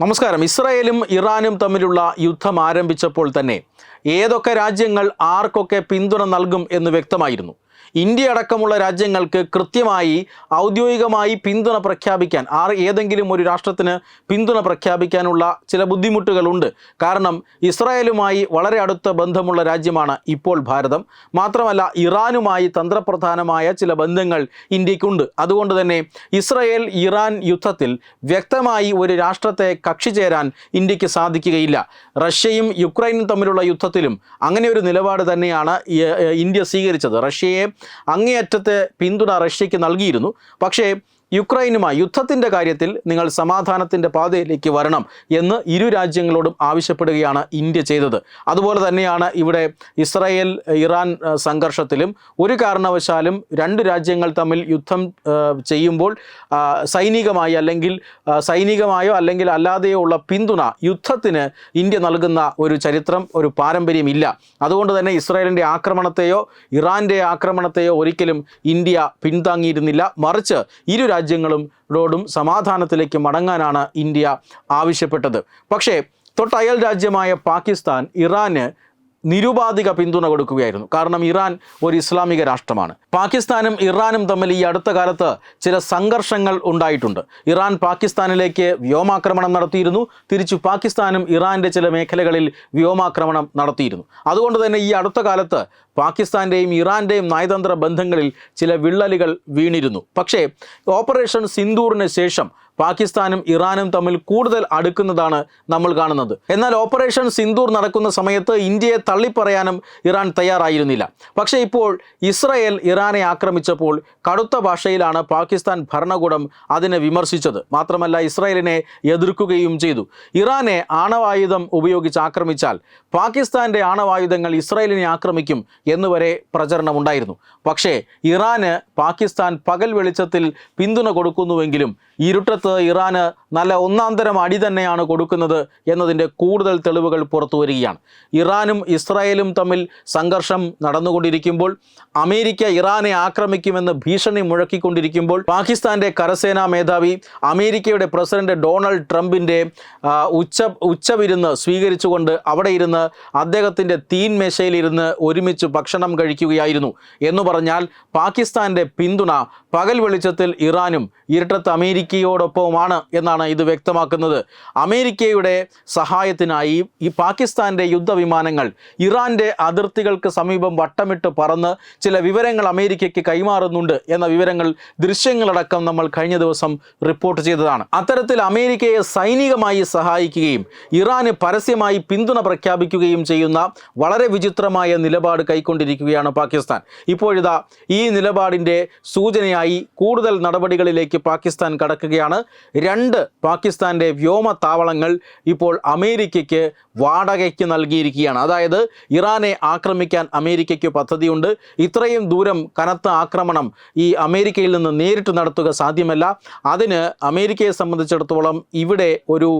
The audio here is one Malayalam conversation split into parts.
നമസ്കാരം. ഇസ്രായേലും ഇറാനും തമ്മിലുള്ള യുദ്ധം ആരംഭിച്ചപ്പോൾ തന്നെ ഏതൊക്കെ രാജ്യങ്ങൾ ആർക്കൊക്കെ പിന്തുണ നൽകും എന്ന് വ്യക്തമായിരുന്നു. ഇന്ത്യ അടക്കമുള്ള രാജ്യങ്ങൾക്ക് കൃത്യമായി ഔദ്യോഗികമായി പിന്തുണ പ്രഖ്യാപിക്കാൻ ആർ ഏതെങ്കിലും ഒരു രാഷ്ട്രത്തിന് പിന്തുണ പ്രഖ്യാപിക്കാനുള്ള ചില ബുദ്ധിമുട്ടുകളുണ്ട്. കാരണം ഇസ്രായേലുമായി വളരെ അടുത്ത ബന്ധമുള്ള രാജ്യമാണ് ഇപ്പോൾ ഭാരതം. മാത്രമല്ല ഇറാനുമായി തന്ത്രപ്രധാനമായ ചില ബന്ധങ്ങൾ ഇന്ത്യക്കുണ്ട്. അതുകൊണ്ട് തന്നെ ഇസ്രായേൽ ഇറാൻ യുദ്ധത്തിൽ വ്യക്തമായി ഒരു രാഷ്ട്രത്തെ കക്ഷി ചേരാൻ ഇന്ത്യയ്ക്ക് സാധിക്കുകയില്ല. റഷ്യയും യുക്രൈനും തമ്മിലുള്ള യുദ്ധത്തിലും അങ്ങനെ ഒരു നിലപാട് തന്നെയാണ് ഇന്ത്യ സ്വീകരിച്ചത്. റഷ്യയെ അങ്ങേയറ്റത്തെ പിന്തുണ റഷ്യയ്ക്ക് നൽകിയിരുന്നു. പക്ഷേ യുക്രൈനുമായി യുദ്ധത്തിന്റെ കാര്യത്തിൽ നിങ്ങൾ സമാധാനത്തിന്റെ പാതയിലേക്ക് വരണം എന്ന് ഇരു രാജ്യങ്ങളോടും ആവശ്യപ്പെടുകയാണ് ഇന്ത്യ ചെയ്തത്. അതുപോലെ തന്നെയാണ് ഇവിടെ ഇസ്രായേൽ ഇറാൻ സംഘർഷത്തിലും ഒരു കാരണവശാലും രണ്ട് രാജ്യങ്ങൾ തമ്മിൽ യുദ്ധം ചെയ്യുമ്പോൾ സൈനികമായി അല്ലെങ്കിൽ സൈനികമായോ അല്ലെങ്കിൽ അല്ലാതെയോ ഉള്ള പിന്തുണ യുദ്ധത്തിന് ഇന്ത്യ നൽകുന്ന ഒരു ചരിത്രം ഒരു പാരമ്പര്യമില്ല. അതുകൊണ്ട് തന്നെ ഇസ്രായേലിന്റെ ആക്രമണത്തെയോ ഇറാന്റെ ആക്രമണത്തെയോ ഒരിക്കലും ഇന്ത്യ പിന്താങ്ങിയിരുന്നില്ല മറിച്ച് ഇരു രാജ്യങ്ങളും ോടും സമാധാനത്തിലേക്ക് മടങ്ങാനാണ് ഇന്ത്യ ആവശ്യപ്പെട്ടത്. പക്ഷേ തൊട്ടയൽ രാജ്യമായ പാകിസ്ഥാൻ ഇറാന് നിരുപാധിക പിന്തുണ കൊടുക്കുകയായിരുന്നു. കാരണം ഇറാൻ ഒരു ഇസ്ലാമിക രാഷ്ട്രമാണ്. പാകിസ്ഥാനും ഇറാനും തമ്മിൽ ഈ അടുത്ത കാലത്ത് ചില സംഘർഷങ്ങൾ ഉണ്ടായിട്ടുണ്ട്. ഇറാൻ പാകിസ്ഥാനിലേക്ക് വ്യോമാക്രമണം നടത്തിയിരുന്നു. തിരിച്ചു പാകിസ്ഥാനും ഇറാന്റെ ചില മേഖലകളിൽ വ്യോമാക്രമണം നടത്തിയിരുന്നു. അതുകൊണ്ട് തന്നെ ഈ അടുത്ത കാലത്ത് പാകിസ്ഥാന്റെയും ഇറാന്റെയും നയതന്ത്ര ബന്ധങ്ങളിൽ ചില വിള്ളലുകൾ വീണിരുന്നു. പക്ഷേ ഓപ്പറേഷൻ സിന്ദൂറിന് ശേഷം പാകിസ്ഥാനും ഇറാനും തമ്മിൽ കൂടുതൽ അടുക്കുന്നതാണ് നമ്മൾ കാണുന്നത്. എന്നാൽ ഓപ്പറേഷൻ സിന്ദൂർ നടക്കുന്ന സമയത്ത് ഇന്ത്യയെ തള്ളിപ്പറയാനും ഇറാൻ തയ്യാറായിരുന്നില്ല. പക്ഷേ ഇപ്പോൾ ഇസ്രയേൽ ഇറാനെ ആക്രമിച്ചപ്പോൾ കടുത്ത ഭാഷയിലാണ് പാകിസ്ഥാൻ ഭരണകൂടം അതിനെ വിമർശിച്ചത്. മാത്രമല്ല ഇസ്രായേലിനെ എതിർക്കുകയും ചെയ്തു. ഇറാനെ ആണവായുധം ഉപയോഗിച്ച് ആക്രമിച്ചാൽ പാകിസ്ഥാന്റെ ആണവായുധങ്ങൾ ഇസ്രായേലിനെ ആക്രമിക്കും എന്നുവരെ പ്രചരണമുണ്ടായിരുന്നു. പക്ഷേ ഇറാന് പാകിസ്ഥാൻ പകൽ വെളിച്ചത്തിൽ പിന്തുണ കൊടുക്കുന്നുവെങ്കിലും ഇരുട്ടത്ത് ഇറാന് നല്ല ഒന്നാന്തരം അടി തന്നെയാണ് കൊടുക്കുന്നത് എന്നതിന്റെ കൂടുതൽ തെളിവുകൾ പുറത്തു വരികയാണ്. ഇറാനും ഇസ്രായേലും തമ്മിൽ സംഘർഷം നടന്നുകൊണ്ടിരിക്കുമ്പോൾ അമേരിക്ക ഇറാനെ ആക്രമിക്കുമെന്ന് ഭീഷണി മുഴക്കിക്കൊണ്ടിരിക്കുമ്പോൾ പാകിസ്ഥാന്റെ കരസേനാ മേധാവി അമേരിക്കയുടെ പ്രസിഡന്റ് ഡൊണാൾഡ് ട്രംപിന്റെ ഉച്ച ഉച്ചവിരുന്ന് സ്വീകരിച്ചുകൊണ്ട് അവിടെ ഇരുന്ന് അദ്ദേഹത്തിന്റെ തീൻമേശയിലിരുന്ന് ഒരുമിച്ച് ഭക്ഷണം കഴിക്കുകയായിരുന്നു. എന്ന് പറഞ്ഞാൽ പാകിസ്ഥാന്റെ പിന്തുണ പകൽ വെളിച്ചത്തിൽ ഇറാനും ഇരുട്ടത്ത് അമേരിക്കയോടൊപ്പവുമാണ് എന്നാണ് ഇത് വ്യക്തമാക്കുന്നത്. അമേരിക്കയുടെ സഹായത്തിനായി ഈ പാകിസ്ഥാന്റെ യുദ്ധവിമാനങ്ങൾ ഇറാന്റെ അതിർത്തികൾക്ക് സമീപം വട്ടമിട്ട് പറന്ന് ചില വിവരങ്ങൾ അമേരിക്കയ്ക്ക് കൈമാറുന്നുണ്ട് എന്ന വിവരങ്ങൾ ദൃശ്യങ്ങളടക്കം നമ്മൾ കഴിഞ്ഞ ദിവസം റിപ്പോർട്ട് ചെയ്തതാണ്. അത്തരത്തിൽ അമേരിക്കയെ സൈനികമായി സഹായിക്കുകയും ഇറാന് പരസ്യമായി പിന്തുണ പ്രഖ്യാപിക്കുകയും ചെയ്യുന്ന വളരെ വിചിത്രമായ നിലപാട് കൈക്കൊണ്ടിരിക്കുകയാണ് പാകിസ്ഥാൻ. ഇപ്പോഴിതാ ഈ നിലപാടിന്റെ സൂചനയായി കൂടുതൽ നടപടികളിലേക്ക് പാകിസ്ഥാൻ കടക്കുകയാണ്. രണ്ട് പാകിസ്ഥാന്റെ വ്യോമ താവളങ്ങൾ ഇപ്പോൾ അമേരിക്കയ്ക്ക് വാടകയ്ക്ക് നൽകിയിരിക്കുകയാണ്. അതായത് ഇറാനെ ആക്രമിക്കാൻ അമേരിക്കയ്ക്ക് പദ്ധതിയുണ്ട്. ഇത്രയും ദൂരം കനത്ത ആക്രമണം ഈ അമേരിക്കയിൽ നിന്ന് നേരിട്ട് നടത്തുക സാധ്യമല്ല. അതിന് അമേരിക്കയെ സംബന്ധിച്ചിടത്തോളം ഇവിടെ ഒരു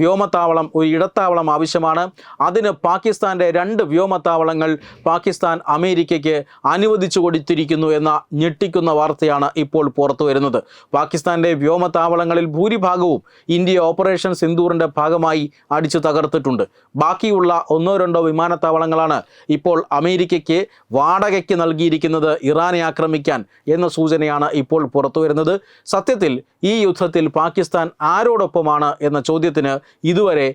വ്യോമത്താവളം ഒരു ഇടത്താവളം ആവശ്യമാണ്. അതിന് പാകിസ്ഥാന്റെ രണ്ട് വ്യോമത്താവളങ്ങൾ പാകിസ്ഥാൻ അമേരിക്കയ്ക്ക് അനുവദിച്ചു കൊടുത്തിരിക്കുന്നു എന്ന ഞെട്ടിക്കുന്ന വാർത്തയാണ് ഇപ്പോൾ പുറത്തു വരുന്നത് പാകിസ്ഥാന്റെ വ്യോമത്താവളങ്ങളിൽ ഭൂരിഭാഗവും ഇന്ത്യ ഓപ്പറേഷൻ സിന്ദൂറിന്റെ ഭാഗമായി അടിച്ചു തകർത്തിട്ടുണ്ട്. ബാക്കിയുള്ള ഒന്നോ രണ്ടോ വിമാനത്താവളങ്ങളാണ് ഇപ്പോൾ അമേരിക്കയ്ക്ക് വാടകയ്ക്ക് നൽകിയിരിക്കുന്നത് ഇറാനെ ആക്രമിക്കാൻ എന്ന സൂചനയാണ് ഇപ്പോൾ പുറത്തു വരുന്നത് സത്യത്തിൽ ഈ യുദ്ധത്തിൽ പാകിസ്ഥാൻ ആരോടൊപ്പമാണ് എന്ന ചോദ്യത്തിന് ഇതുവരെ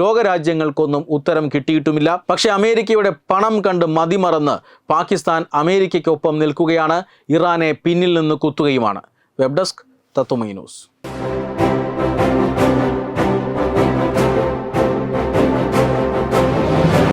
ലോകരാജ്യങ്ങൾക്കൊന്നും ഉത്തരം കിട്ടിയിട്ടുമില്ല. പക്ഷേ അമേരിക്കയുടെ പണം കണ്ട് മതിമറന്ന് പാകിസ്ഥാൻ അമേരിക്കയ്ക്കൊപ്പം നിൽക്കുകയാണ്. ഇറാനെ പിന്നിൽ നിന്ന് കുത്തുകയുമാണ്. Web desk Tathwamayi news.